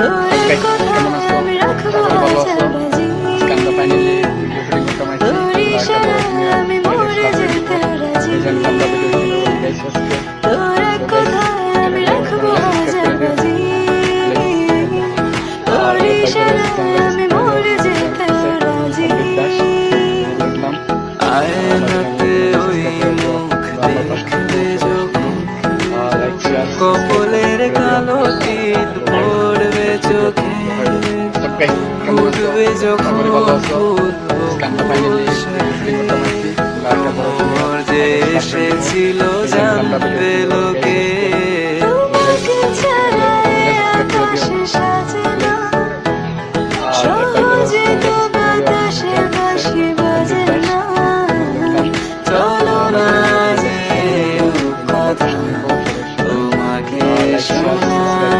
তোর কথা আমি রাখব আজকে আমরা ফাইনালি ভিডিও শুটিং করতে পারছি তোর ইশারায় আমি মরে যেতে রাজি আমরা ভিডিও শুটিং গাইস আজকে তোর তোর কপলের কালো চোখে উঠবে যখন মোর যে এসেছিল জানবে লোকে তোমাকে ছাড়া এই আকাশে সাজে না সহজে তো বাতাসে বাঁশি বাজে না চলো না যে কথা তোমাকে শোনা